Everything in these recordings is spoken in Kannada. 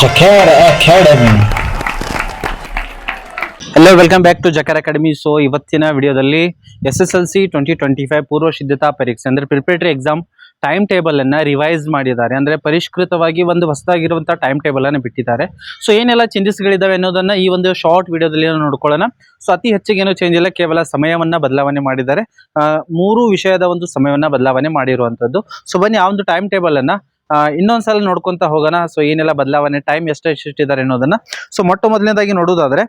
Jacar academy hello welcome back to Jacar academy so ಇವತ್ತಿನ ವಿಡಿಯೋದಲ್ಲಿ S S L C twenty twenty five ಪೂರ್ವ ಸಿದ್ಧತಾ ಪರೀಕ್ಷೆ, ಅಂದರೆ ಪ್ರಿಪರೇಟರಿ ಎಕ್ಸಾಮ್ ಟೈಮ್ ಟೇಬಲ್ ಅನ್ನ ರಿವೈಸ್ ಮಾಡಿದ್ದಾರೆ. ಅಂದ್ರೆ ಪರಿಷ್ಕೃತವಾಗಿ ಒಂದು ಹೊಸದಾಗಿರುವಂತಹ ಟೈಮ್ ಟೇಬಲ್ ಅನ್ನು ಬಿಟ್ಟಿದ್ದಾರೆ. ಸೊ ಏನೆಲ್ಲ ಚೇಂಜಸ್ ಗಳಿದಾವೆ ಅನ್ನೋದನ್ನ ಈ ಒಂದು ಶಾರ್ಟ್ ವಿಡಿಯೋದಲ್ಲಿ ನೋಡ್ಕೊಳ್ಳೋಣ. ಸೊ ಅತಿ ಹೆಚ್ಚಿಗೆ ಏನು ಚೇಂಜ್ ಇಲ್ಲ, ಕೇವಲ ಸಮಯವನ್ನ ಬದಲಾವಣೆ ಮಾಡಿದ್ದಾರೆ. ಮೂರು ವಿಷಯದ ಒಂದು ಸಮಯವನ್ನ ಬದಲಾವಣೆ ಮಾಡಿರುವಂತದ್ದು. ಸೊ ಬನ್ನಿ, ಆ ಒಂದು ಟೈಮ್ ಟೇಬಲ್ ಅನ್ನ ಇನ್ನೊಂದ್ಸಲ ನೋಡ್ಕೊಂತ ಹೋಗೋಣ. ಸೊ ಏನೆಲ್ಲ ಬದಲಾವಣೆ ಟೈಮ್ ಎಷ್ಟು ಎಷ್ಟಿಟ್ಟಿದ್ದಾರೆ ಅನ್ನೋದನ್ನ. ಸೊ ಮೊಟ್ಟ ಮೊದಲನೇದಾಗಿ ನೋಡೋದಾದ್ರೆ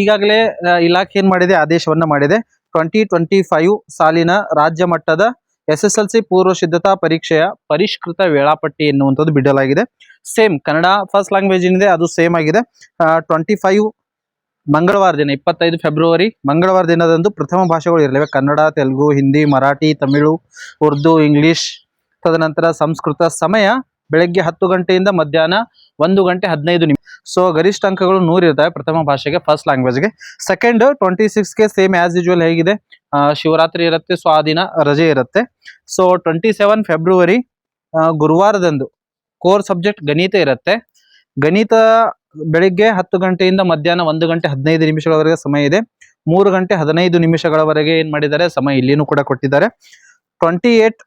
ಈಗಾಗಲೇ ಇಲಾಖೆ ಏನ್ ಮಾಡಿದೆ, ಆದೇಶವನ್ನ ಮಾಡಿದೆ. ಟ್ವೆಂಟಿ ಟ್ವೆಂಟಿ ಫೈವ್ ಸಾಲಿನ ರಾಜ್ಯ ಮಟ್ಟದ ಎಸ್ ಎಸ್ ಎಲ್ ಸಿ ಪೂರ್ವ ಸಿದ್ಧತಾ ಪರೀಕ್ಷೆಯ ಪರಿಷ್ಕೃತ ವೇಳಾಪಟ್ಟಿ ಎನ್ನುವಂಥದ್ದು ಬಿಡಲಾಗಿದೆ. ಸೇಮ್ ಕನ್ನಡ ಫಸ್ಟ್ ಲ್ಯಾಂಗ್ವೇಜ್ ಏನಿದೆ, ಅದು ಸೇಮ್ ಆಗಿದೆ. ಟ್ವೆಂಟಿ ಫೈವ್ ಮಂಗಳವಾರ ದಿನ, ಇಪ್ಪತ್ತೈದು ಫೆಬ್ರವರಿ ಮಂಗಳವಾರ ದಿನದಂದು ಪ್ರಥಮ ಭಾಷೆಗಳು ಇರಲಿವೆ. ಕನ್ನಡ, ತೆಲುಗು, ಹಿಂದಿ, ಮರಾಠಿ, ತಮಿಳು, ಉರ್ದು, ಇಂಗ್ಲಿಷ್ ತದನಂತರ ಸಂಸ್ಕೃತ ಸಮಯ ಬೆಳಗ್ಗೆ ಹತ್ತು ಗಂಟೆಯಿಂದ ಮಧ್ಯಾಹ್ನ ಒಂದು ಗಂಟೆ ಹದಿನೈದು ನಿಮಿಷ. ಸೊ ಗರಿಷ್ಠ ಅಂಕಗಳು ನೂರು ಇರ್ತವೆ ಪ್ರಥಮ ಭಾಷೆಗೆ ಫಸ್ಟ್ ಲ್ಯಾಂಗ್ವೇಜ್ಗೆ ಸೆಕೆಂಡ್ ಟ್ವೆಂಟಿ ಸಿಕ್ಸ್ಗೆ ಸೇಮ್ ಆಸ್ ಯೂಜುವಲ್ ಹೇಗಿದೆ. ಶಿವರಾತ್ರಿ ಇರುತ್ತೆ ಸೊ ಆ ದಿನ ರಜೆ ಇರುತ್ತೆ. ಸೊ ಟ್ವೆಂಟಿ ಸೆವೆನ್ ಫೆಬ್ರವರಿ ಗುರುವಾರದಂದು ಕೋರ್ ಸಬ್ಜೆಕ್ಟ್ ಗಣಿತ ಇರುತ್ತೆ. ಗಣಿತ ಬೆಳಿಗ್ಗೆ ಹತ್ತು ಗಂಟೆಯಿಂದ ಮಧ್ಯಾಹ್ನ ಒಂದು ಗಂಟೆ ಹದಿನೈದು ನಿಮಿಷಗಳವರೆಗೆ ಸಮಯ ಇದೆ. ಮೂರು ಗಂಟೆ ಹದಿನೈದು ನಿಮಿಷಗಳವರೆಗೆ ಏನು ಮಾಡಿದ್ದಾರೆ? ಸಮಯ ಇಲ್ಲಿನೂ ಕೂಡ ಕೊಟ್ಟಿದ್ದಾರೆ. ಟ್ವೆಂಟಿ ಏಟ್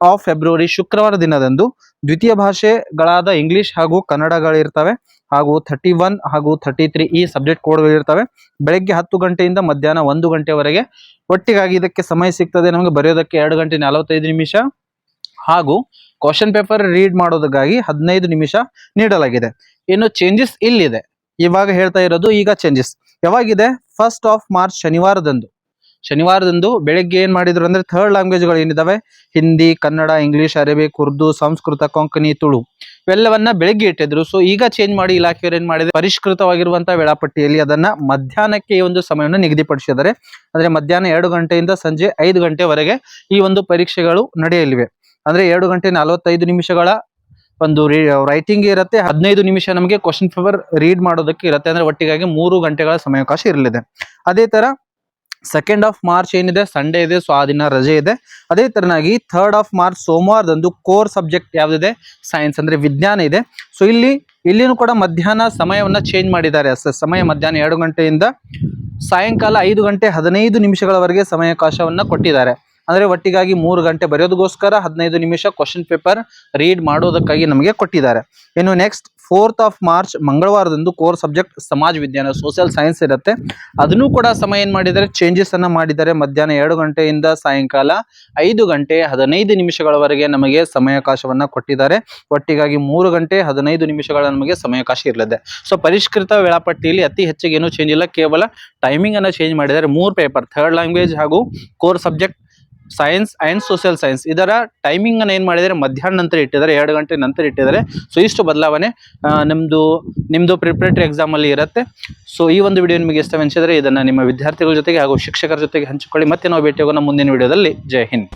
ಆಫ್ ಫೆಬ್ರವರಿ ಶುಕ್ರವಾರ ದಿನದಂದು ದ್ವಿತೀಯ ಭಾಷೆಗಳಾದ ಇಂಗ್ಲಿಷ್ ಹಾಗೂ ಕನ್ನಡಗಳಿರ್ತವೆ ಹಾಗೂ ಥರ್ಟಿ ಒನ್ ಹಾಗೂ ಥರ್ಟಿ ತ್ರೀ ಈ ಸಬ್ಜೆಕ್ಟ್ ಕೋಡ್ಗಳಿರ್ತವೆ ಬೆಳಗ್ಗೆ ಹತ್ತು ಗಂಟೆಯಿಂದ ಮಧ್ಯಾಹ್ನ ಒಂದು ಗಂಟೆವರೆಗೆ ಒಟ್ಟಿಗಾಗಿ ಇದಕ್ಕೆ ಸಮಯ ಸಿಗ್ತದೆ. ನಮಗೆ ಬರೆಯೋದಕ್ಕೆ ಎರಡು ಗಂಟೆ ನಲವತ್ತೈದು ನಿಮಿಷ ಹಾಗೂ ಕ್ವಶನ್ ಪೇಪರ್ ರೀಡ್ ಮಾಡೋದಕ್ಕಾಗಿ ಹದಿನೈದು ನಿಮಿಷ ನೀಡಲಾಗಿದೆ. ಇನ್ನು ಚೇಂಜಸ್ ಇಲ್ಲಿದೆ. ಇವಾಗ ಹೇಳ್ತಾ ಇರೋದು ಈಗ ಚೇಂಜಸ್ ಯಾವಾಗಿದೆ? ಫಸ್ಟ್ ಆಫ್ ಮಾರ್ಚ್ ಶನಿವಾರದಂದು. ಶನಿವಾರದಂದು ಬೆಳಗ್ಗೆ ಏನು ಮಾಡಿದ್ರು ಅಂದ್ರೆ ಥರ್ಡ್ ಲ್ಯಾಂಗ್ವೇಜ್ಗಳು ಏನಿದಾವೆ? Hindi, Kannada, English Arabic Urdu Sanskrit, Konkani, Tulu. ಇವೆಲ್ಲವನ್ನ ಬೆಳಗ್ಗೆ ಇಟ್ಟಿದ್ರು. ಸೊ ಈಗ ಚೇಂಜ್ ಮಾಡಿ ಇಲಾಖೆಯವರು ಏನು ಮಾಡಿದೆ? ಪರಿಷ್ಕೃತವಾಗಿರುವಂತಹ ವೇಳಾಪಟ್ಟಿಯಲ್ಲಿ ಅದನ್ನ ಮಧ್ಯಾಹ್ನಕ್ಕೆ ಈ ಒಂದು ಸಮಯವನ್ನು ನಿಗದಿಪಡಿಸಿದ್ದಾರೆ. ಅಂದ್ರೆ ಮಧ್ಯಾಹ್ನ ಎರಡು ಗಂಟೆಯಿಂದ ಸಂಜೆ ಐದು ಗಂಟೆವರೆಗೆ ಈ ಒಂದು ಪರೀಕ್ಷೆಗಳು ನಡೆಯಲಿವೆ. ಅಂದ್ರೆ ಎರಡು ಗಂಟೆ ನಲವತ್ತೈದು ನಿಮಿಷಗಳ ಒಂದು ರೈಟಿಂಗ್ ಇರುತ್ತೆ. ಹದಿನೈದು ನಿಮಿಷ ನಮಗೆ ಕ್ವಶನ್ ಪೇಪರ್ ರೀಡ್ ಮಾಡೋದಕ್ಕೆ ಇರುತ್ತೆ. ಅಂದ್ರೆ ಒಟ್ಟಿಗಾಗಿ ಮೂರು ಗಂಟೆಗಳ ಸಮಯಾವಕಾಶ ಇರಲಿದೆ. ಅದೇ ತರ ಸೆಕೆಂಡ್ ಆಫ್ ಮಾರ್ಚ್ ಏನಿದೆ? ಸಂಡೇ ಇದೆ ಸೊ ಆ ದಿನ ರಜೆ ಇದೆ. ಅದೇ ತರನಾಗಿ ಥರ್ಡ್ ಆಫ್ ಮಾರ್ಚ್ ಸೋಮವಾರದಂದು ಕೋರ್ ಸಬ್ಜೆಕ್ಟ್ ಯಾವ್ದಿದೆ? ಸೈನ್ಸ್ ಅಂದ್ರೆ ವಿಜ್ಞಾನ ಇದೆ. ಸೊ ಇಲ್ಲಿ, ಇಲ್ಲಿನೂ ಕೂಡ ಮಧ್ಯಾಹ್ನ ಸಮಯವನ್ನ ಚೇಂಜ್ ಮಾಡಿದ್ದಾರೆ. ಸಮಯ ಮಧ್ಯಾಹ್ನ ಎರಡು ಗಂಟೆಯಿಂದ ಸಾಯಂಕಾಲ ಐದು ಗಂಟೆ ಹದಿನೈದು ನಿಮಿಷಗಳವರೆಗೆ ಸಮಯಾವಕಾಶವನ್ನ ಕೊಟ್ಟಿದ್ದಾರೆ. ಅಂದ್ರೆ ಒಟ್ಟಿಗಾಗಿ ಮೂರು ಗಂಟೆ ಬರೆಯೋದಕ್ಕೋಸ್ಕರ ಹದಿನೈದು ನಿಮಿಷ ಕ್ವಶನ್ ಪೇಪರ್ ರೀಡ್ ಮಾಡೋದಕ್ಕಾಗಿ ನಮಗೆ ಕೊಟ್ಟಿದ್ದಾರೆ. ಇನ್ನು ನೆಕ್ಸ್ಟ್ ಫೋರ್ತ್ ಆಫ್ ಮಾರ್ಚ್ ಮಂಗಳವಾರದಂದು ಕೋರ್ ಸಬ್ಜೆಕ್ಟ್ ಸಮಾಜ ವಿಜ್ಞಾನ, ಸೋಷಿಯಲ್ ಸೈನ್ಸ್ ಇರುತ್ತೆ. ಅದನ್ನು ಕೂಡ ಸಮಯ ಏನು ಮಾಡಿದ್ದಾರೆ? ಚೇಂಜಸ್ ಅನ್ನ ಮಾಡಿದ್ದಾರೆ. ಮಧ್ಯಾಹ್ನ ಎರಡು ಗಂಟೆಯಿಂದ ಸಾಯಂಕಾಲ ಐದು ಗಂಟೆ ಹದಿನೈದು ನಿಮಿಷಗಳವರೆಗೆ ನಮಗೆ ಸಮಯಾವಕಾಶವನ್ನ ಕೊಟ್ಟಿದ್ದಾರೆ. ಒಟ್ಟಿಗಾಗಿ ಮೂರು ಗಂಟೆ ಹದಿನೈದು ನಿಮಿಷಗಳ ನಮಗೆ ಸಮಯಾವಕಾಶ ಇರಲಿದೆ. ಸೊ ಪರಿಷ್ಕೃತ ವೇಳಾಪಟ್ಟಿಯಲ್ಲಿ ಅತಿ ಹೆಚ್ಚಿಗೆ ಏನೂ ಚೇಂಜ್ ಇಲ್ಲ. ಕೇವಲ ಟೈಮಿಂಗ್ ಅನ್ನ ಚೇಂಜ್ ಮಾಡಿದ್ದಾರೆ. ಮೂರು ಪೇಪರ್ ಥರ್ಡ್ ಲ್ಯಾಂಗ್ವೇಜ್ ಹಾಗೂ core subject science and social science ಇದರ ಟೈಮಿಂಗ್ ಅನ್ನು ಏನು ಮಾಡಿದ್ದಾರೆ? ಮಧ್ಯಾಹ್ನ ನಂತರ ಇಟ್ಟಿದ್ದಾರೆ, ಎರಡು ಗಂಟೆ ನಂತರ ಇಟ್ಟಿದ್ದಾರೆ. ಸೊ ಇಷ್ಟು ಬದಲಾವಣೆ ನಿಮ್ಮದು ನಿಮ್ದು ಪ್ರಿಪ್ರೇಟರಿ ಎಕ್ಸಾಮ್ ಅಲ್ಲಿ ಇರುತ್ತೆ. ಸೊ ಈ ಒಂದು ವಿಡಿಯೋ ನಿಮಗೆ ಇಷ್ಟವೆನಿಸಿದರೆ ಇದನ್ನ ನಿಮ್ಮ ವಿದ್ಯಾರ್ಥಿಗಳ ಜೊತೆಗೆ ಹಾಗೂ ಶಿಕ್ಷಕರ ಜೊತೆಗೆ ಹಂಚಿಕೊಳ್ಳಿ. ಮತ್ತೆ ನಾವು ಭೇಟಿ ಹೋಗೋಣ ಮುಂದಿನ ವಿಡಿಯೋದಲ್ಲಿ ಜೈ ಹಿಂದ್.